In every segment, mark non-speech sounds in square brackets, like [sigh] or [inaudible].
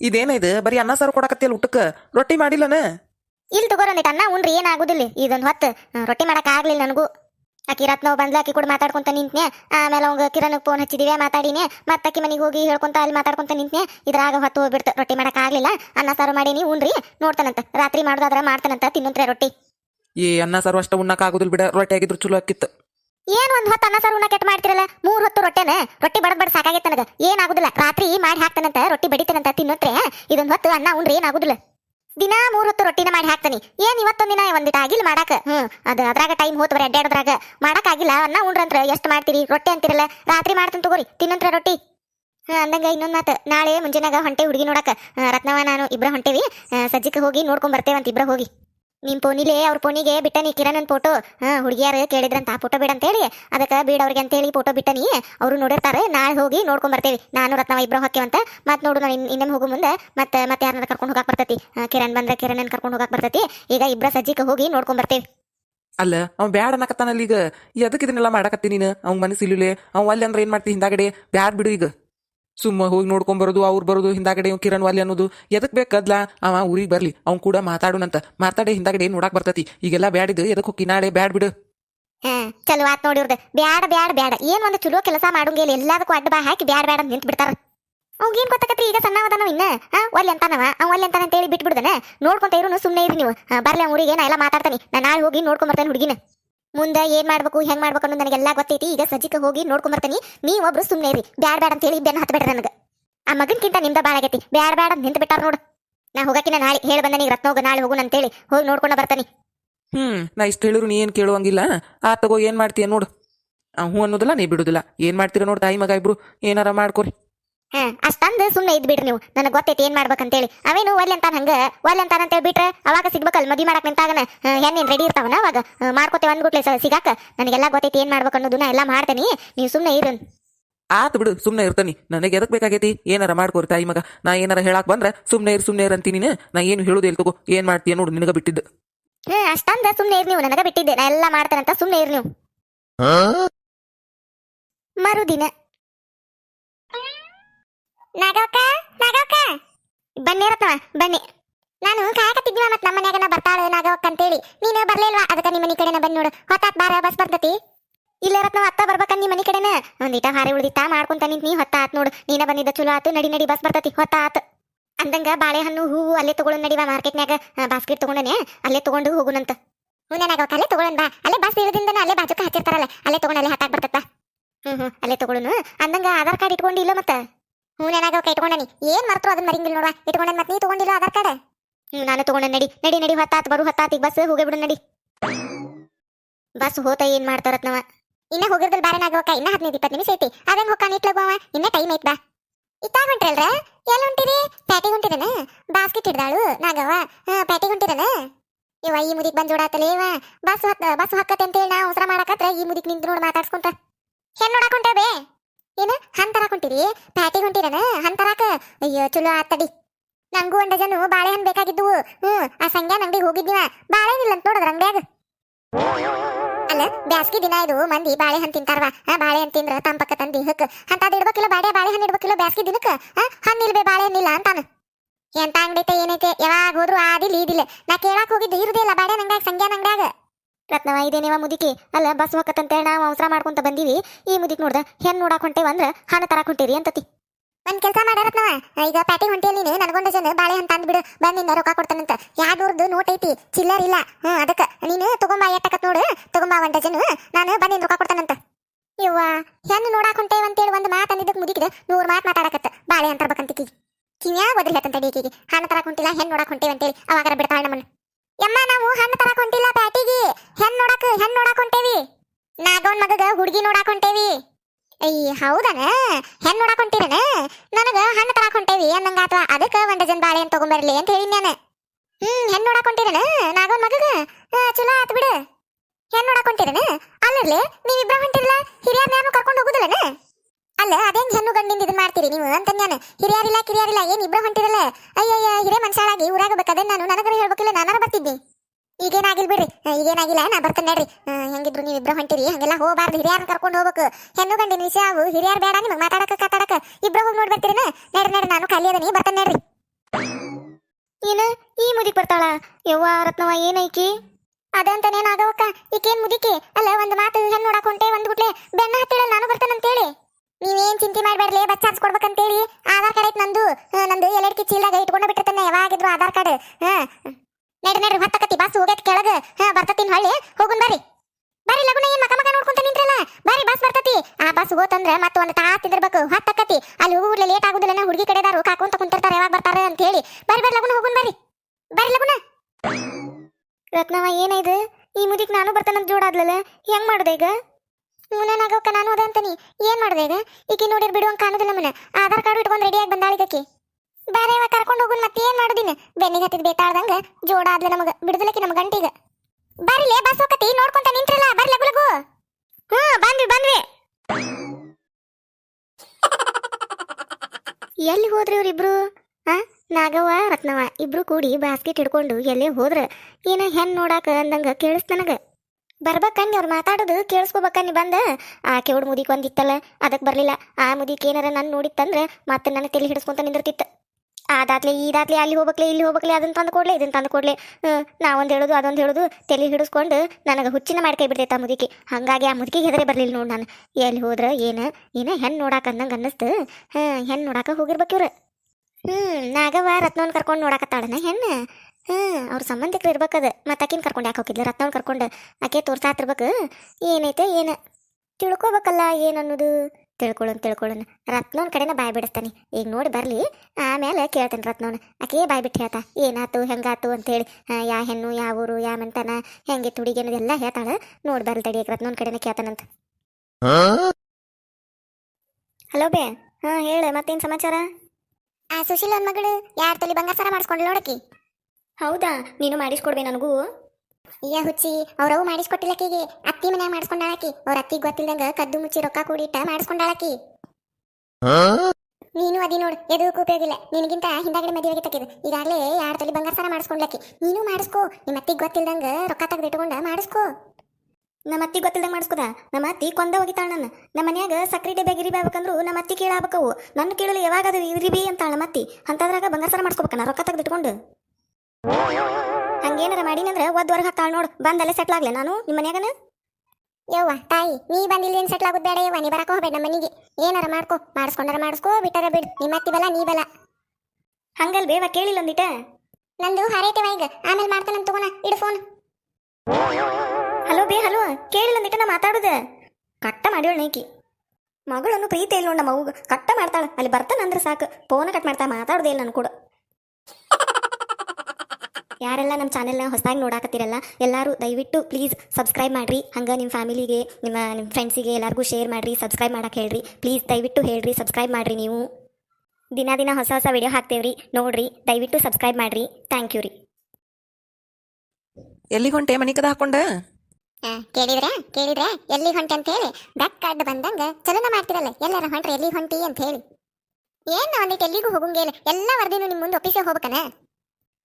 ಇದೇನ ಇದು? ಬರೀ ಅನ್ನ ಸಾರು ಕೊಡಕತ್ತಿಲ್ಲ ಊಟಕ್ಕೆ? ರೊಟ್ಟಿ ಮಾಡಿಲ್ಲನ? ಇಲ್ಲಿ ತಗೋರಂದಿಟ್ಟು ಅನ್ನ ಉಣ್ರಿ ಏನಾಗುದಿಲ್ಲ. ಇದೊಂದು ಹೊತ್ತು. ರೊಟ್ಟಿ ಮಾಡಕ್ ಆಗ್ಲಿಲ್ಲ ನನಗೂ. ಆಕಿ ರತ್ನವ್ ಬಂದ್ಲ ಅಕ್ಕಿ ಕೂಡ ಮಾತಾಡ್ಕೊಂತ ನಿಂತ್ನೆ. ಆಮೇಲೆ ಅವಂಗ ಕಿರಣ್ ಫೋನ್ ಹಚ್ಚಿದಿವೆ ಮಾತಾಡಿನಿ. ಮತ್ತೆ ಅಕ್ಕಿ ಮನೆಗೆ ಹೋಗಿ ಹೇಳ್ಕೊಂತ ಅಲ್ಲಿ ಮಾತಾಡ್ಕೊಂತ ನಿಂತ್ನೆ. ಇದ್ರಾಗ ಹೊತ್ತು ಹೋಗ್ಬಿಡ್ತು. ರೊಟ್ಟಿ ಮಾಡಕ್ ಆಗ್ಲಿಲ್ಲ. ಅನ್ನ ಸಾರು ಮಾಡೀನಿ ಉಣ್ರಿ ನೋಡ್ತಾನಂತ. ರಾತ್ರಿ ಮಾಡೋದಾದ್ರ ಮಾಡ್ತಾನಂತ ತಿನ್ನಂತ್ರೆ ರೊಟ್ಟಿ. ಏ ಅನ್ನ ಸಾರು ಅಷ್ಟ ಉಣ್ಣಕ್ ಆಗುದಿಲ್ಲ ಬಿಡ. ರೊಟ್ಟಿ ಆಗಿದ್ರು ಚಲೋ ಆಕಿತ್ತು. ಏನ್ ಒಂದ್ ಹೊತ್ತು ಅನ್ನ ಸಾರು ಉಣ್ಣ ಕೆಟ್ಟ ಮಾಡ್ತಿರಲ್ಲ? ಮೂರ್ ಹೊತ್ತು ರೊಟ್ಟೆನ? ರೊಟ್ಟಿ ಬಡದ್ ಬಡ ಸಾಕಾಗೈತೆ ನನಗ. ಏನಾಗುದಿಲ್ಲ. ರಾತ್ರಿ ಮಾಡಿ ಹಾಕ್ತಾನಂತ, ರೊಟ್ಟಿ ಬಡಿತಾನಂತ ತಿನ್ನುತ್ತೆ ಇದೊಂದ್ ಹೊತ್ತು ಅನ್ನ ಉಣ್ರಿ ಏನಾಗುದಿಲ್ಲ. ದಿನ ಮೂರ್ ಹೊತ್ತು ರೊಟ್ಟಿನ ಮಾಡಿ ಹಾಕ್ತಾನಿ. ಏನ್ ಇವತ್ತೊಂದ್ ದಿನ ಒಂದಿಟ ಆಗಿಲ್ಲ ಮಾಡಾಕ? ಹ್ಮ್, ಅದ ಅದ್ರಾಗ ಟೈಮ್ ಹೋತ್ ಬರೀ ಅಡ್ಡಾಡೋದ್ರಾಗ ಮಾಡಕ್ ಆಗಿಲ್ಲ. ಅನ್ನ ಉಂಡ್ರಂತ್ರ ಎಷ್ಟ್ ಮಾಡ್ತೀರಿ? ರೊಟ್ಟಿ ಅಂತಿರಲ್ಲ? ರಾತ್ರಿ ಮಾಡ್ತಾನ ತಗೋರಿ. ತಿನ್ನಂತ್ರ ರೊಟ್ಟಿ. ಅಂದಂಗ ಇನ್ನೊಂದ್ ಮಾತು. ನಾಳೆ ಮುಂಜಾನಾಗ ಹೊಂಟೆ ಹುಡುಗಿ ನೋಡಕ. ರತ್ನವ, ನಾನು ಇಬ್ರ ಹೊಂಟೇವಿ. ಸಜ್ಜಿಕ ಹೋಗಿ ನೋಡ್ಕೊಂಡ್ ಬರ್ತೇವಂತ ಇಬ್ರ ಹೋಗಿ. ನಿಮ್ ಪೋನಿಲಿ ಅವ್ರ ಪೋನಿಗೆ ಬಿಟ್ಟನಿ ಕಿರಣನ್ ಫೋಟೋ ಹಾ, ಹುಡುಗಿಯಾರು ಕೇಳಿದ್ರಂತ ಆ ಫೋಟೋ ಬೇಡ ಅಂತೇಳಿ ಅದಕ್ಕೆ ಬೀಡ ಅವ್ರಿಗೆ ಅಂತೇಳಿ ಫೋಟೋ ಬಿಟ್ಟನಿ. ಅವರು ನೋಡಿರ್ತಾರೆ, ನಾಳೆ ಹೋಗಿ ನೋಡ್ಕೊಂಡ್ ಬರ್ತೇವಿ. ನಾನು, ರತ್ನವ ಇಬ್ಬರು ಹಾಕ್ಯವಂತ ಮತ್ತೆ ನೋಡು ನಾನು ಇನ್ನೊಮ್ಮೆ ಹೋಗು ಮುಂದೆ. ಮತ್ತೆ ಮತ್ತೆ ಯಾರನ್ನ ಕರ್ಕೊಂಡು ಹೋಗಕ್ ಬರ್ತೈತಿ? ಕಿರಣ್ ಬಂದ್ರೆ ಕಿರಣನ್ ಕರ್ಕೊಂಡು ಹೋಗಕ್ ಬರ್ತೈತಿ. ಈಗ ಇಬ್ರ ಸಜ್ಜಿಕ ಹೋಗಿ ನೋಡ್ಕೊಂಡ್ ಬರ್ತೇವೆ. ಅಲ್ಲ, ಅವ್ ಬ್ಯಾಡ ಅನ್ನಕತ್ತಾನಲ್ಲ ಈಗ. ಎದಕ್ಕೆ ಇದನ್ನೆಲ್ಲ ಮಾಡಕತ್ತಿ ನೀನು? ಅವ್ನ ಮನಸ್ಸು ಇಲ್ಲೇ ಅವ್ ಅಲ್ಲಿ ಅಂದ್ರೆ ಏನ್ ಮಾಡ್ತಿ ಹಿಂದಾಗಡೆ? ಬ್ಯಾಡ್ ಬಿಡು ಈಗ. ಸುಮ್ಮ ಹೋಗಿ ನೋಡ್ಕೊಂಡ್ ಬರೋದು, ಅವ್ರು ಬರೋದು, ಹಿಂದಾಗಡೆ ಕಿರಣ್ ವಾಲಿ ಅನ್ನೋದು. ಎದಕ್ ಬೇಕದ್ಲ ಅವ ಊರಿಗೆ ಬರ್ಲಿ, ಅವ್ನ್ ಕೂಡ ಮಾತಾಡುನಂತ ಮಾತಾಡಿ, ಹಿಂದಾಗಡೆ ನೋಡಕ್ ಬರ್ತತಿ? ಈಗೆಲ್ಲ ಬ್ಯಾಡಿದು ಎದಕ್ ಹೋಗಿ ನಾಳೆ ಬ್ಯಾಡ್ ಬಿಡು. ಚಲೋ ಆತ್ ನೋಡಿರ್ದ ಬ್ಯಾಡ ಬ್ಯಾಡ ಬ್ಯಾಡ. ಏನ್ ಒಂದು ಚಲೋ ಕೆಲಸ ಮಾಡೋಂಗಿಲ್ಲ ಎಲ್ಲದಕ್ಕೂ ಅಡ್ಡ ಬಾ, ಹಾಕಿ ಬ್ಯಾಡ ಬ್ಯಾಡ ಅಂತ ನಿಂತ್ ಬಿಡ್ತಾರ. ಅವ್ಗೇನ್ ಗೊತ್ತಾಕತ್ರಿ? ಈಗ ಸಣ್ಣವದನವ ಇನ್ನ. ಹಾ ಒಲ್ಲೆ ಅಂತಾನವ. ಅವ್ ಒಲ್ಲೆ ಅಂತಾನ ಅಂತೇಳಿ ಬಿಟ್ಬಿಡ್ದನ. ನೋಡ್ಕೊಂತ ಇರು ಸುಮ್ಮನೆ ಇರಿ ನೀವು. ಬರ್ಲಿ ಊರಿಗೆ, ನಾ ಎಲ್ಲ ಮಾತಾಡ್ತಾನೆ. ನಾ ನಾಳೆ ಹೋಗಿ ನೋಡ್ಕೊಂಡ್ ಬರ್ತೇನೆ ಹುಡುಗಿನ. ಮುಂದೆ ಏನ್ ಮಾಡ್ಬೇಕು, ಹೆಂಗ್ ಮಾಡ್ಬೇಕು ಅನ್ನೋದು ನನಗೆಲ್ಲ ಗೊತ್ತೈತಿ. ಈಗ ಸಜ್ಜಿಕ ಹೋಗಿ ನೋಡ್ಕೊಂಡ್ ಬರ್ತೀನಿ. ನೀ ಒಬ್ರು ಸುಮ್ಮನೆ ಇರಿ. ಬ್ಯಾಡ ಬ್ಯಾಡ ಅಂತ ಹೇಳಿ ಬೆನ್ನ ಹತ್ಬೇಡ್ರಿ ನನಗೆ. ಆ ಮಗನ್ಕಿಂತ ನಿಮ್ದ ಬಾಳ ಆಗೈತಿ. ಬ್ಯಾಡ ಅಂತ ನಿಂತ ಬಿಟ್ಟಾರ ನೋಡು. ನಾ ಹೋಗಕಿನ ನಾಳೆ ಹೇಳಿ ಬಂದ ನೀಗ ರತ್ನ ಹೋಗ, ನಾಳೆ ಹೋಗು ಅಂತೇಳಿ ಹೋಗಿ ನೋಡ್ಕೊಂಡ ಬರ್ತಾನೆ. ಹ್ಮ್, ನಾ ಇಷ್ಟ ಹೇಳಿದ್ರು ನೀ ಏನ್ ಕೇಳುವಂಗಿಲ್ಲ ಆ, ತಗೋ ಏನ್ ಮಾಡ್ತೀಯ ನೋಡು. ಹ್ಞೂ ಅನ್ನೋದಿಲ್ಲ, ನೀ ಬಿಡುದಿಲ್ಲ. ಏನ್ ಮಾಡ್ತೀರ ನೋಡು ತಾಯಿ ಮಗ ಇಬ್ರು. ಏನಾರ ಮಾಡ್ಕೊರಿ. ಹಾ ಅಷ್ಟಂದು ಸುಮ್ಮನೆ ಇದ್ ಬಿಡ್ರಿ ನೀವು. ನನಗೆ ಗೊತ್ತೈತಿ ಏನ್ ಮಾಡ್ಬೇಕಂತೇಳಿ. ಅವೇನು ಒಲ್ಲೆ ಅಂತಾನ ಹಂಗ? ಒಲ್ಲೆ ಅಂತಾನ ಅಂತೇಳಿ ಬಿಟ್ರೆ ಅವಾಗ ಸಿಗ್ಬೇಕಲ್ಲ ಮದಿ ಮಾಡಕ್ ನಿಂತಾಗನ? ಹೆಣ್ಣೇನ್ ರೆಡಿ ಇರ್ತಾವನ ಅವಾಗ? ಒಂದ್ ಅಂದ್ಬಿಟ್ಲೆ ಸ- ಸಿಗಾಕ? ನನಗೆಲ್ಲ ಗೊತ್ತೈತಿ ಏನ್ ಮಾಡ್ಬೇಕು ಅನ್ನೋದನ್ನ ನಾ ಎಲ್ಲ ಮಾಡ್ತೇನಿ. ನೀವು ಸುಮ್ಮನೆ ಇರು. ಆತ್ ಬಿಡು ಸುಮ್ನೆ ಇರ್ತಾನಿ. ನನಗೆ ಎದಕ್ ಬೇಕಾಗೈತಿ? ಏನಾರ ಮಾಡ್ಕೋರಿ ತಾಯಿ ಮಗ. ನಾ ಏನಾರ ಹೇಳಕ್ ಬಂದ್ರ ಸುಮ್ನೆ ಇರ್ ಸುಮ್ನೆ ಇರ್ ಅಂತೀನಿ ನಾ ಏನು ಹೇಳುದು ಹೇಳ್ತಕೋ ತಗೋ. ಏನ್ ಮಾಡ್ತೀಯ ನೋಡು ನಿನಗ ಬಿಟ್ಟಿದ್ದು. ಹ್ಮ್ ಅಷ್ಟಂದ ಸುಮ್ಮನೆ ಇರ್ ನೀವು. ನನಗ ಬಿಟ್ಟಿದ್ದೆ. ನಾ ಎಲ್ಲ ಮಾಡ್ತೇನಂತ ಸುಮ್ಮನೆ ಇರ್ ನೀವು. ಮರುದಿನ. ನಾಗವಕ್ಕ ನಾಗವಕ್ಕ ಬನ್ನಿ ಬನ್ನಿ. ನಾನು ಕಾಯಕತ್ತಿದ್ವಿ ಮತ್ ನಮ್ಮ ಮನ್ಯಾಗ ನಾ ಬರ್ತಾಳೆ ನಾಗವಕ್ಕ ಅಂತೇಳಿ. ನೀನು ಬರ್ಲಿಲ್ವಾ ಅದಕ್ಕೆ ನಿಮ್ಮ ಮನೆ ಕಡೆನ ಬನ್ನಿ ನೋಡು. ಹೊತ್ತಾತ್ ಬಾರ ಬಸ್ ಬರ್ತತಿ. ಇಲ್ಲ ರತ್ನವ, ಅತ್ತ ಬರ್ಬೇಕನ್ ನಿಮ್ಮ ಮನೆ ಕಡೆನ? ಒಂದಿಟ ಹಾರಿ ಉಳಿದಿತ್ತ ಮಾಡ್ಕೊಂತ ನಿಂತ ನೀ ಹೊತ್ತಾತ್ ನೋಡು. ನೀನ ಬಂದಿದ್ದ ಚಲೋ ಆತು, ನಡಿ ನಡಿ ಬಸ್ ಬರ್ತತಿ, ಹೊತ್ತಾತ್. ಅಂದಂಗ ಬಾಳೆಹಣ್ಣು, ಹೂವು ಅಲ್ಲೇ ತಗೊಳ್ಳೋಣ ನಡಿವಾ ಮಾರ್ಕೆಟ್ನ್ಯಾಗ. ಬಾಸ್ಕೆಟ್ ತಗೊಂಡನೆ, ಅಲ್ಲೇ ತಗೊಂಡು ಹೋಗುನಂತ. ಹೂನಾಗ ಅಲ್ಲೇ ತಗೊಳ್ಳೋಣ ಬಾ. ಅಲ್ಲೇ ಬಸ್ ಇರೋದ್ರಿಂದ ಅಲ್ಲೇ ಬಾಜುಕ ಹಚ್ಚಿರ್ತಾರಲ್ಲ, ಅಲ್ಲೇ ತಗೊಂಡು ಅಲ್ಲೇ ಹತ್ತಾಕ್ ಬರ್ತತ್ತ ಹ್ಞೂ ಹ್ಞೂ ಅಲ್ಲೇ ತಗೊಳುನು. ಅಂದಂಗ ಆಧಾರ್ ಕಾರ್ಡ್ ಇಟ್ಕೊಂಡಿಲ್ಲ ಮತ್ತ? ಹೂನಾಗ ಇಟ್ಕೊಂಡನಿ. ಏನ್ ಮರ್ತರು ಅದನ್ನ ಮರಿಂಗಿಲ್ಲ ನೋಡ್ವಾ. ಇಟ್ಕೊಂಡ ಮತ್ ನೀ ತಗೊಂಡಿಲ್ಲ ಆಧಾರ್ ಕಾರ್ಡ್? ಹ್ಮ್ ನಾನು ತಗೊಂಡ ನಡಿ ನಡಿ ನಡಿ ಹೊತ್ತಾತ್ ಬರು ಹತ್ತಾತ್ ಈಗ ಬಸ್, ಹೋಗೇ ಬಿಡು ನಡಿ. ಬಸ್ ಹೋತ ಏನ್ ಮಾಡ್ತಾರತ್ನವ? ಇನ್ನ ಹೋಗಿರ್ದಲ್ ಬಾರೆ ಆಗೋಕ ಇನ್ನ ಹದಿನೈದು, ಇಪ್ಪತ್ತು ನಿಮಿಷ ಐತಿ. ಅದಂಗ ಹೋಗ್ಕ ನಿಟ್ಲಗುವ ಇನ್ನ ಟೈಮ್ ಐತ್ ಬಾ. ಇತ್ತಾಗ ಹೊಂಟ್ರಲ್ರ? ಎಲ್ಲಿ ಹೊಂಟಿರಿ ಪ್ಯಾಟಿಗೆ ಹೊಂಟಿರನ ಬಾಸ್ಕೆಟ್ ಹಿಡ್ದಾಳು ನಾಗವ ಪ್ಯಾಟಿಗೆ ಹೊಂಟಿರನ ಇವ ಈ ಮುದಿಕ್ ಬಂದ್ ಜೋಡಾತಲೇ ಇವ ಬಸ್ ಹತ್ತ ಬಸ್ ಹಕ್ಕತ್ತೆ ಅಂತೇಳಿ ನಾ ಅವಸರ ಮಾಡಕತ್ರ, ಈ ಮುದಿಕ್ ನಿಂತು ನೋಡಿ ಮಾತಾಡ್ಸ್ಕೊಂತ. ಹೆಣ್ ನೋಡಕ್ ಏನ? ಹಂತರಾಕ್ ಹೊಂಟಿರಿ ಪ್ಯಾಟಿಗೆ ಹೊಂಟಿರನ? ಹಂತರಾಕ? ಅಯ್ಯೋ, ಚಲೋ ಆತಡಿ. ನಂಗೂ ಒಂದ ಜನ ಬಾಳೆಹಣ್ಣು ಬೇಕಾಗಿದ್ವು. ಹ್ಮ್ ಆ ಸಂಗ್ಯಾನ ಅಂಗಡಿಗೆ ಬಾಳೆ ಬಾಳೆಹಣ್ಣಿಲ್ಲ ಅಂತ ನೋಡಿದ್ರ ಅಂಗಡ್ಯಾಗ? ಅಲ್ಲ, ಬ್ಯಾಸ್ಗಿ ದಿನ ಇದು. ಮಂದಿ ಬಾಳೆಹಣ್ಣು ತಿಂತಾರವಾ ಆ ಬಾಳೆಹಣ್ಣು ತಿಂದ್ರ ತಂಪಕ್ಕ ತಂದಿ ಹಕ್ ಅಂತದ್ ಇಡ್ಬೇಕಿಲ್ಲ ಬಾಡೆ ಬಾಳೆಹಣ್ಣು ಇಡ್ಬೇಕಿಲ್ಲ ಬ್ಯಾಸ್ಗಿ ದಿನಕ್ಕ? ಆ ಹಣ್ಣಿಲ್ಬೇ ಬಾಳೆಹಣ್ಣಿಲ್ಲ ಅಂತಾನ? ಎಂತ ಅಂಗಡಿ ಏನೈತೆ? ಯಾವಾಗ ಹೋದ್ರು ಆದಿಲ್ಲ ಇದಿಲ್ಲ ನಾ ಕೇಳಾಕ್ ಹೋಗಿದ್ದು, ಇರುದೇ ಇಲ್ಲ. ಬಾಡೆ ನಂಗಾಗ ಸಂಗ್ಯಾನ ಅಂಗಡ್ಯಾಗ ರತ್ನವ ಇದೇನೇವ ಮುದಿಕಿ. ಅಲ್ಲ, ಬಸ್ ಹೋಗತ್ತಂತೇಳಿ ನಾವು ಅವಸರ ಮಾಡ್ಕೊಂತ ಬಂದೀವಿ. ಈ ಮುದಿಕ್ ನೋಡ್ದ, ಹೆಣ್ ನೋಡಾಕ್ ಹೊಂಟೇವ ಅಂದ್ರ ಹಣ ತರಾಕ್ ಹೊಂಟೇರಿ ಅಂತತಿ. ಒಂದ್ ಕೆಲಸ ಮಾಡ ರತ್ನವ. ಈಗ ಪ್ಯಾಟಿ ಹೊಂಟಿಯಲ್ಲಿ ನೀನು, ನನಗೊಂದು ಜನ ಬಾಳೆ ಅಂತ ಅಂದ್ಬಿಡು ಬಂದಿಂದ ರೊಕ್ಕ ಕೊಡ್ತಾನಂತ ಯಾವ್ದೂರ್ದು ನೋಟ್ ಐತಿ, ಚಿಲ್ಲರ್ ಇಲ್ಲ. ಹ್ಮ್, ಅದಕ್ಕ. ನೀನು ತಗೊಂಬ, ಎಟ್ಟಕತ್ ನೋಡು. ತಗೊಂಬ ಒಂದ್ ಜನ ನಾನು ಬಂದಿಂದ ರೊಕ್ಕ ಕೊಡ್ತಾನಂತ. ಇವ್ವ ಹೆಣ್ಣು ನೋಡಾಕ್ ಹೊಂಟೇವ ಅಂತೇಳಿ ಒಂದು ಮಾತು ಅಂದಿದ್ದಕ್ಕೆ ಮುದುಕಿದ ನೂರ್ ಮಾತು ಮಾತಾಡಕತ್ತ. ಬಾಳೆ ಅಂತರ್ಬೇಕಂತ ಕಿ ಕಿವ್ಯಾಗ ಒದ್ರಿ ಹೇಳ್ತಂತ ಡೀಕಿಗೆ ಹಣ ತರಾಕ್ ಹೊಂಟಿಲ್ಲ ಹೆಣ್ಣು ನೋಡಾಕ್ ಹೊಂಟೇವ ಅಂತೇಳಿ. ಅವಾಗ ಬಿಡ್ತಾಳ ನಮ್ಮನ್ನ. ಯಮ್ಮ ನಾವು ಹಣ್ಣು ತರಾಕ್ ಹೊಂಟಿಲ್ಲ ಪ್ಯಾಟಿಗಿ. ಹೆಣ್ಣು ನೋಡಕ ಹೆಣ್ಣು ನೋಡಾಕ್ ಹೊಂಟೇವಿ. ನಾಗವನ್ ಮಗಗ ಹುಡುಗಿ ನೋಡಾಕ್ ಹೊಂಟೇವಿ. ಅಯ್ಯ ಹೌದನ? ಹೆಣ್ಣು ನೋಡಾಕ್ ಹೊಂಟಿರನ? ನನಗ ಹಣ್ಣು ತರಾಕ್ ಹೊಂಟೇವಿ ಅಂದಂಗಾತ ಅದಕ್ಕ ಒಂದ್ ಡಜನ್ ಬಾಳೆ ಅಂತ ತಗೊಂಬರ್ಲಿ ಅಂತ ಹೇಳಿ ನಾನು. ಹ್ಮ್ ಹೆಣ್ಣು ನೋಡಾಕ್ ಹೊಂಟಿರನ? ನಾಗವನ್ ಮಗಗ? ಚಲೋ ಆತ್ ಬಿಡು. ಹೆಣ್ಣು ನೋಡಾಕ್ ಹೊಂಟಿರನ? ಅಲ್ಲರ್ಲೆ, ನೀವಿಬ್ರ ಹೊಂಟಿರಲ್ಲ ಹಿರಿಯರ್ನ ಯಾರು ಕರ್ಕೊಂಡು ಹೋಗುದಿಲ್ಲನ? ಅಲ್ಲ, ಅದೇನ್ ಹೆಣ್ಣು ಗಂಡಿಂದ ಇದನ್ ಮಾಡ್ತೀರಿ ನೀವು ಅಂತ ನಾನು. ಹಿರಿಯರಿಲ್ಲ, ಕಿರಿಯರಿಲ್ಲ, ಏನ್ ಇಬ್ರು ಹೊಂಟಿರಲ್ಲ? ಅಯ್ಯಯ್ಯ ಹಿರೇ ಮನುಷ್ಯಳಾಗಿ ಊರಾಗ ಬೇಕಾದ್ರೆ ನಾನು ನನಗರ ಹೇಳ್ಬೇಕಿಲ್ಲ, ನಾನಾರ ಬರ್ತಿದ್ದೆ. ಈಗೇನಾಗಿಲ್ ಬಿಡ್ರಿ. ಈಗೇನಾಗಿಲ್ಲ, ನಾ ಬರ್ತೇನೆ ನೋಡ್ರಿ. ಹೆಂಗಿದ್ರು ನೀವು ಇಬ್ರ ಹೊಂಟಿರಿ, ಹಂಗೆಲ್ಲ ಹೋಗ್ಬಾರ್ದು. ಹಿರಿಯರ್ನ ಕರ್ಕೊಂಡು ಹೋಗ್ಬೇಕು. ಹೆಣ್ಣು ಗಂಡಿನ ವಿಷಯ ಅವು, ಹಿರಿಯರ್ ಬೇಡ ನಿಮಗೆ ಮಾತಾಡಕ, ಕಾತಾಡಕ. ಇಬ್ರ ಹೋಗಿ ನೋಡಿ ಬರ್ತೀರನ? ನಡ್ರಿ ನಡ್ರಿ, ನಾನು ಖಾಲಿ ಅದನಿ, ಬರ್ತೇನೆ ನೋಡ್ರಿ. ಏನು, ಈ ಮುದಿಕ್ ಬರ್ತಾಳ? ಯವ್ವ ರತ್ನವ ಏನೈಕಿ ಅದಂತಾನೆ ನಾಗವಕ್ಕ ಈಕೇನ್ ಮುದಿಕಿ? ಅಲ್ಲ, ಒಂದು ಮಾತು ಹೆಣ್ಣು ನೋಡಕ್ ಒಂದ್ ಗುಟ್ಲೆ ಬೆನ್ನ ಹತ್ತಿಳ ನಾನು ಬರ್ತಾನಂತೇಳಿ. ನೀವೇನ್ ಚಿಂತೆ ಮಾಡ್ಬೇಡ್ಲಿ ಬಸ್ ಚಾರ್ಜ್ ಕೊಡ್ಬೇಕಂತೇಳಿ? ಆಧಾರ್ ಕಾರ್ಡ್ ಐತೆ ನಂದು. ನಂದು ಎಲ್ಲೆಡ್ಕಿ ಚೀಲದಾಗ ಇಟ್ಕೊಂಡ ಬಿಟ್ಟಿರ್ತಾನೆ. ಯಾವಾಗಿದ್ರು ಆಧಾರ್ ಕಾರ್ಡ್. ಹಾ. ನಡ್ರಿ ನಡ್ರಿ ಹೊತ್ತಕತಿ ಬಸ್ ಹೋಗೈತ್ ಕೆಳಗೆ. ಹಾ, ಬರ್ತತಿನ್ ಹೊಳ್ಳಿ. ಹೋಗುನ್ ಬರ್ರಿ. ಬರ್ರಿ, ಲಗುನ ಏನ್ ಮಕ ಮಕ ನೋಡ್ಕೊಂತ ನಿಂತ್ರಲ್ಲ ಬರ್ರಿ, ಬಸ್ ಬರ್ತತಿ. ಆ ಬಸ್ ಹೋತಂದ್ರ ಮತ್ತ ಒಂದ್ ತಾಸ್ ತಿಂದಿರ್ಬೇಕು ಹೊತ್ತಕತಿ ಅಲ್ಲಿ ಹೋಗುಡ್ಲೆ ಲೇಟ್ ಆಗುದಿಲ್ಲ ಹುಡುಗಿ ಕಡೆದಾರು ಕಾಕೊಂತ ಕುಂತಿರ್ತಾರ. ಯಾವಾಗ ಬರ್ತಾರೆ ಅಂತ ಹೇಳಿ ಬರ್ರಿ ಬರ್ರಿ, ಲಗುನ, ಹೋಗುನ್ ಬರ್ರಿ. ಬರ್ರಿ, ಲಗುನ. ರತ್ನವ ಏನಿದು ಈ ಮುದಿಕ್ ನಾನು ಬರ್ತಾನಂತ ಜೋಡಾದ್ಲಲ್ಲ ಹೆಂಗ್ ಮಾಡ್ದೆ ಈಗ? ನಾಗವಕ್ಕ ನಾನು ಅದ ಅಂತಾನಿ. ಏನ್ ಮಾಡ್ದೆ ಈಗ? ಈಕಿ ನೋಡಿರ್ ಬಿಡುವಂಗ್ ಕಾಣುದಿಲ್ಲ ಮನೆ ಆಧಾರ್ ಕಾರ್ಡ್ ಇಟ್ಕೊಂಡ್ ರೆಡಿಯಾಗಿ ಬಂದಾಳಿಗಕ್ಕಿ ಬೇರೆ ಇವಾಗ ಕರ್ಕೊಂಡು ಹೋಗುನ್ ಮತ್ತೆ ಏನ್ ಮಾಡುದಿನ ಬೆನ್ನಿಗೆ ಹತ್ತಿದ್ ಜೋಡ ಆದ್ಲ ನಮಗ ಬಿಡುದಿಲ್ಲಕಿ ನಮ್ಮ ಗಂಟಿಗ. ಬರ್ಲಿ ಬಸ್ ಹೋಗತಿ, ನೋಡ್ಕೊಂತ ನಿಂತ್ರಲ್ಲ, ಬರ್ಲಿ, ಲಗು ಹ್ಞೂ ಬಂದ್ವಿ ಬಂದ್ವಿ. [laughs] ಎಲ್ಲಿ ಹೋದ್ರಿ ಇವ್ರಿಬ್ರು ಆ, ನಾಗವ್ವ, ರತ್ನವ್ವ, ಇಬ್ರು ಕೂಡಿ ಬಾಸ್ಕೆಟ್ ಹಿಡ್ಕೊಂಡು ಎಲ್ಲೇ ಹೋದ್ರ? ಏನ ಹೆಣ್ ನೋಡಾಕ ಅಂದಂಗ ಕೇಳಿಸ್ ನನಗ. ಬರ್ಬೇಕನ್ನಿ ಅವ್ರು ಮಾತಾಡೋದು, ಕೇಳಿಸ್ಕೋಬೇಕನ್ನಿ ಬಂದ. ಆ ಕೆವಡ್ ಮುದಿಕ್ ಒಂದಿತ್ತಲ್ಲ ಅದಕ್ಕೆ ಬರಲಿಲ್ಲ. ಆ ಮುದಿಕ್ ಏನಾರ ನನ್ ನೋಡಿತ್ತಂದ್ರೆ ಮತ್ತೆ ನನ್ನ ತಲೆ ಹಿಡಿಸ್ಕೊಂತ ನಿಂದಿರ್ತಿತ್ತು. ಅದಾತ್ಲೆ ಇದಾತ್ಲೆ ಅಲ್ಲಿ ಹೋಗ್ಬೇಕ್ಲೆ, ಇಲ್ಲಿ ಹೋಗ್ಬೇಕ್ಲೆ ಅದನ್ನ ತಂದು ಕೊಡ್ಲೆ ಇದನ್ನ ತಂದು ಕೊಡ್ಲೆ. ನಾವೊಂದು ಹೇಳೋದು, ಅದೊಂದು ಹೇಳೋದು, ತಲೆ ಹಿಡಿಸ್ಕೊಂಡು ನನಗೆ ಹುಚ್ಚಿನ ಮಾಡಿ ಕೈ ಬಿಡ್ತೈತೆ ಆ ಮುದುಕಿ. ಹಾಗಾಗಿ ಆ ಮುದುಕಿಗೆ ಹೆದರೇ ಬರಲಿಲ್ಲ ನೋಡಿ ನಾನು. ಎಲ್ಲಿ ಹೋದ್ರೆ, ಏನು ಏನು ಹೆಣ್ಣು ನೋಡಾಕ ಅಂದಂಗೆ ಅನ್ನಿಸ್ತು. ಹಾಂ ಹೆಣ್ಣು ನೋಡಾಕ ಹೋಗಿರ್ಬೇಕು ಇವ್ರು. ಹ್ಞೂ ನಾಗವ್ವ ರತ್ನವನ್ನು ಕರ್ಕೊಂಡು ನೋಡಾಕತ್ತಾಳನ ಹೆಣ್ಣು ಹ್ಞೂ ಅವ್ರ ಸಂಬಂಧಿಕರು ಇರ್ಬೇಕದು ಮತ್ತೆ ಆಕಿನ ಕರ್ಕೊಂಡು ಯಾಕೆ ಹೋಗಿದ್ಲು? ರತ್ನವನ್ ಕರ್ಕೊಂಡು ಆಕೆ ತೋರ್ಸಾತಿರ್ಬೇಕು ಏನೈತೆ ಏನು? ತಿಳ್ಕೊಬೇಕಲ್ಲ ಏನು ಅನ್ನೋದು ತಿಳ್ಕೊಳ್ಳೋಣ ತಿಳ್ಕೊಳ್ಳೋಣ ರತ್ನವನ್ ಕಡೆನ ಬಾಯ್ ಬಿಡಿಸ್ತಾನೆ. ಈಗ ನೋಡಿ ಬರಲಿ. ಆಮೇಲೆ ಕೇಳ್ತಾನೆ ರತ್ನವನ್ ಆಕೆ ಬಾಯ್ ಬಿಟ್ಟು ಹೇಳ್ತಾ ಏನಾತು ಹೆಂಗಾತು ಅಂತೇಳಿ. ಹೇಳಿ ಯಾ ಹೆಣ್ಣು ಯಾವ ಊರು ಯಾ ಮಂತನ? ಹೆಂಗೆ ತುಡಿಗೆ ಅನ್ನೋದೆಲ್ಲ ಹೇಳ್ತಾಳೆ. ನೋಡಿ ಬರಲಿ ತಡಿ ರತ್ನವನ್ ಕಡೆನ ಕೇಳ್ತಾನಂತ ಹಲೋ ಬೇ. ಹಾ ಹೇಳ ಮತ್ತೇನ್ ಸಮಾಚಾರ? ಆ ಸುಶೀಲ್ ಮಗಳು ಯಾರ ತಲೆ ಬಂಗಾರ ಸರ ಮಾಡಿಸ್ಕೊಂಡು ನೋಡಕಿ ಹೌದಾ? ನೀನು ಮಾಡಿಸ್ಕೊಡ್ಬೇ ನನಗೂ? ಈಗ ಹುಚ್ಚಿ ಅವ್ರವು ಮಾಡಿಸ್ಕೊಟ್ಟಿಲ್ಲಕಿಗೆ ಅತ್ತಿ ಮನ್ಯಾಗ ಮಾಡಿಸ್ಕೊಂಡಾಳಕಿ. ಅವ್ರ ಅತ್ತಿಗೆ ಗೊತ್ತಿಲ್ದಂಗ ಕದ್ದು ಮುಚ್ಚಿ ರೊಕ್ಕ ಕೂಡಿಟ್ಟ ಮಾಡಿಸ್ಕೊಂಡಾಳಕಿ. ನೀನು ಅದಿ ನೋಡು ಎದಕ್ಕೂ ಉಪಯೋಗಿಲ್ಲ ನಿನಗಿಂತ ಹಿಂದಾಗಡೆ ಮದುವೆಗೆ ಆಗಿತ್ತಕ್ಕಿದ ಈಗಾಗಲೇ ಯಾರ ತಲೆ ಬಂಗಾರ ಸರ ಮಾಡಿಸ್ಕೊಂಡ್ಲಕ್ಕಿ ನೀನು ಮಾಡಿಸ್ಕೋ. ನಿಮ್ಮ ಅತ್ತಿಗೆ ಗೊತ್ತಿಲ್ದಂಗ ರೊಕ್ಕ ತೆಗೆದು ಇಟ್ಕೊಂಡ ಮಾಡಿಸ್ಕೋ. ನಮ್ಮ ಅತ್ತಿ ಗೊತ್ತಿಲ್ದಂಗ ಮಾಡಿಸ್ಕೋದ? ನಮ್ಮ ಅತ್ತಿ ಕೊಂದ ಹೋಗಿತಾಳ ನನ್ನ. ನಮ್ಮ ಮನ್ಯಾಗ ಸಕ್ರೆ ಡಬ್ಬೆ ಗಿರಿ ಬೇಕಂದ್ರು ನಮ್ಮ ಅತ್ತಿ ಕೇಳಾಬೇಕವು ನನ್ನ ಕೇಳಲು ಯಾವಾಗ ಅದು ಇರಿಬಿ ಅಂತಾಳ ನಮ್ಮ ಅತ್ತಿ. ಅಂತದ್ರಾಗ ಬಂಗಾರ ಸರ ಮಾಡಿಸ್ಕೋಬೇಕಣ್ಣ ರೊಕ್ಕ ತೆಗೆದು ಇಟ್ಕೊಂಡು ಹಂಗೇನಾರ ಮಾಡಿನಂದ್ರ ಒದ್ ಹೊರಗೆ ಹಾಕ್ತಾಳ ನೋಡು. ಬಂದಲ್ಲೇ ಸೆಟ್ಲ್ ಆಗ್ಲೆ ನಾನು ನಿಮ್ಮ ಮನ್ಯಾಗನ? ಯವ್ವ ತಾಯಿ ನೀ ಬಂದಿಲ್ಲ ಏನು ಸೆಟ್ಲ್ ಆಗೋದು ಬೇಡ ಯವ್ವ ನೀ ಬರಕ ಹೋಗ್ಬೇಡ ನಮ್ಮ ಮನೆಗೆ. ಏನಾರ ಮಾಡ್ಕೋ ಮಾಡಿಸ್ಕೊಂಡಾರ ಮಾಡಿಸ್ಕೋ ಬಿಟ್ಟಾರ ಬಿಡು. ನಿಮ್ಮ ಅತ್ತಿ ಬಲ ನೀ ಬಲ. ಹಂಗಲ್ ಬೇವ ಕೇಳಿಲ್ಲ ಒಂದಿಟ ನಂದು ಹರೈತೆವ ಈಗ. ಆಮೇಲೆ ಮಾಡ್ತಾನಂತ ತಗೋಣ ಇಡು ಫೋನ್ ಹಲೋ ಬೇ ಹಲೋ ಕೇಳಿಲ್ಲ ಒಂದಿಟ ನಾ ಮಾತಾಡುದ. ಕಟ್ಟ ಮಾಡ್ಯೋಳ ನೈಕಿ ಮಗಳನ್ನು ಪ್ರೀತಿ ಇಲ್ಲ ನೋಡ ನಮ್ಮ ಕಟ್ಟ ಮಾಡ್ತಾಳ. ಅಲ್ಲಿ ಬರ್ತಾನಂದ್ರೆ ಸಾಕು. ಫೋನ್ ಕಟ್ ಮಾಡ್ತಾ ಮಾತಾಡೋದೇ ಇಲ್ಲ ನಾನು ಕೂಡ. ಯಾರೆಲ್ಲ ನಮ್ಮ ಚಾನೆಲ್ನ ಹೊಸದಾಗಿ ನೋಡಾಕತ್ತಿರಲ್ಲ ಎಲ್ಲರೂ ದಯವಿಟ್ಟು ಪ್ಲೀಸ್ ಸಬ್ಸ್ಕ್ರೈಬ್ ಮಾಡಿರಿ. ಹಂಗೆ ನಿಮ್ಮ ಫ್ಯಾಮಿಲಿಗೆ ನಿಮ್ಮ ನಿಮ್ಮ ಫ್ರೆಂಡ್ಸಿಗೆ ಎಲ್ಲರಿಗೂ ಶೇರ್ ಮಾಡಿರಿ ಸಬ್ಸ್ಕ್ರೈಬ್ ಮಾಡಕ್ಕೆ ಹೇಳ್ರಿ. ಪ್ಲೀಸ್ ದಯವಿಟ್ಟು ಹೇಳ್ರಿ ಸಬ್ಸ್ಕ್ರೈಬ್ ಮಾಡಿರಿ ನೀವು. ದಿನ ದಿನ ಹೊಸ ಹೊಸ ವಿಡಿಯೋ ಹಾಕ್ತೇವ್ರಿ. ನೋಡ್ರಿ ದಯವಿಟ್ಟು ಸಬ್ಸ್ಕ್ರೈಬ್ ಮಾಡಿರಿ. ಥ್ಯಾಂಕ್ ಯು ರೀ. ಎಲ್ಲಿಗೆ ಹೊಂಟೆ ಮನಿ ಕದ ಹಾಕೊಂಡ? ಕೇಳಿದ್ರಾ? ಕೇಳಿದ್ರಾ? ಎಲ್ಲಿ ಹೊಂಟೆ ಅಂತ ಹೇಳಿ? ಬೆಕ್ಕ ಅಡ್ಡ ಬಂದಂಗ ಚಲನ ಮಾಡ್ತಿರಲ್ಲ ಎಲ್ಲರ ಹೊಂಟ್ರೆ ಎಲ್ಲಿ ಹೊಂಟಿ ಅಂತ ಹೇಳಿ. ಏನ್ ಒಂದಿಟ್ಟು ಎಲ್ಲಿಗೂ ಹೋಗಂಗಿಲ್ಲ ಎಲ್ಲ ವರದಿನೂ ನಿಮ್ ಮುಂದೆ ಒಪ್ಪಿಸೇ ಹೋಗ್ಬೇಕನ?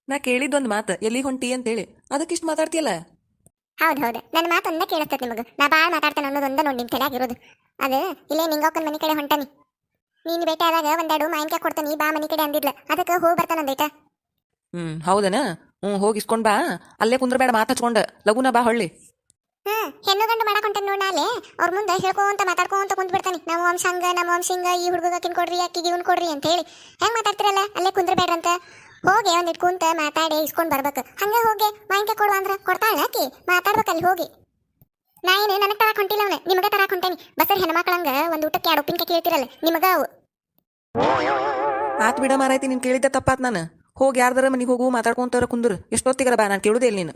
ನಾ ಕೇಳಿದ್ದೊಂದು ಮಾತು ಎಲ್ಲಿಗೆ ಹೊಂಟಿ ಅಂತ ಅಂತೇಳಿ. ಅದಕ್ಕಿಷ್ಟು ಮಾತಾಡ್ತಿಯಲ್ಲ? ಹೌದು ಹೌದು. ನನ್ನ ಮಾತೊಂದ ಕೇಳಿಸ್ತೈತಿ ನಿಮಗೆ. ನಾ ಭಾಳ ಮಾತಾಡ್ತೇನೆ ಅನ್ನೋದೊಂದ ನೋಡಿ ನಿಮ್ಮ ತಲೆಯಾಗಿರೋದು ಅದು ಇಲ್ಲೇ ನಿಂಗೋಕನ್ ಮನೆ ಕಡೆ ಹೊಂಟಾನಿ. ನೀನು ಬೇಟೆ ಆದಾಗ ಒಂದೆರಡು ಮಾಯಿನ್ಕಾಯಿ ಕೊಡ್ತಾನಿ ಬಾ ಮನೆ ಕಡೆ ಅಂದಿದ್ಲ. ಅದಕ್ಕೆ ಹೋಗಿ ಬರ್ತಾನಂದೈತ ಹ್ಞೂ ಹೌದನ? ಹ್ಞೂ ಹೋಗಿ ಇಸ್ಕೊಂಡ್ ಬಾ. ಅಲ್ಲೇ ಕುಂದ್ರಬೇಡ ಮಾತು ಹಚ್ಕೊಂಡು. ಲಗುನ ಬಾ ಹೊಳ್ಳಿ. ಹಾ ಹೆಣ್ಣು ಗಂಡು ಮಾಡಕ್ ಹೊಂಟಾನ ನೋಡ್ ನಾಳೆ. ಅವ್ರ ಮುಂದೆ ಹೇಳ್ಕೊಂತ ಮಾತಾಡ್ಕೊಂತ ಕುಂತ್ ಬಿಡ್ತಾನೆ. ನಮ್ಮ ವಂಶ ಹಂಗ ನಮ್ಮ ವಂಶ ಹಿಂಗ ಈ ಹುಡುಗ ಕಿನ್ ಕೊಡ್ರಿ ಅಕ್ಕಿಗೆ ಇವ್ನ್ ಕೊಡ್ರಿ ಅಂತ ಹೇಳಿ ಹೆಂಗ್ ಮಾತಾಡ್ತಿರಲ್ಲ? ಅಲ್ಲೇ ಕುಂದ್ರಬೇಡ್ರಂತ. ಹೋಗಿ ಒಂದಿಟ್ ಕುಂತ ಮಾತಾಡಿ ಇಸ್ಕೊಂಡ್ ಬರ್ಬೇಕು. ಹಂಗೆ ಹೋಗಿ ಮಾಹಿತಿ ಕೊಡುವ ಅಂದ್ರ ಕೊಡ್ತಾಳ ಆಕಿ? ಮಾತಾಡ್ಬೇಕು ಅಲ್ಲಿ ಹೋಗಿ. ನಾ ಏನು ನನಗೆ ತರಕ್ ಹೊಂಟಿಲ್ಲ ಅವನು. ನಿಮಗೆ ತರಕ್ ಹೊಂಟೇನಿ. ಬಸರ್ ಹೆಣ್ಮಕ್ಳಂಗ ಒಂದು ಊಟಕ್ಕೆ ಎರಡು ಉಪ್ಪಿನಕಾಯಿ ಕೇಳ್ತಿರಲ್ಲ, ನಿಮಗ ಅವು. ಆತ್ ಬಿಡ ಮಾರಾಯ್ತಿ, ನೀನು ಕೇಳಿದ್ದೆ ತಪ್ಪಾತ್ ನಾನು. ಹೋಗಿ ಯಾರ್ದಾರ ಮನೆಗೆ ಹೋಗು ಮಾತಾಡ್ಕೊಂತಾರ ಕುಂದ್ರು. ಎಷ್ಟೊತ್ತಿಗರ ಬಾ, ನಾನು ಕೇಳುದೇ ಇಲ್ಲ ನೀನು.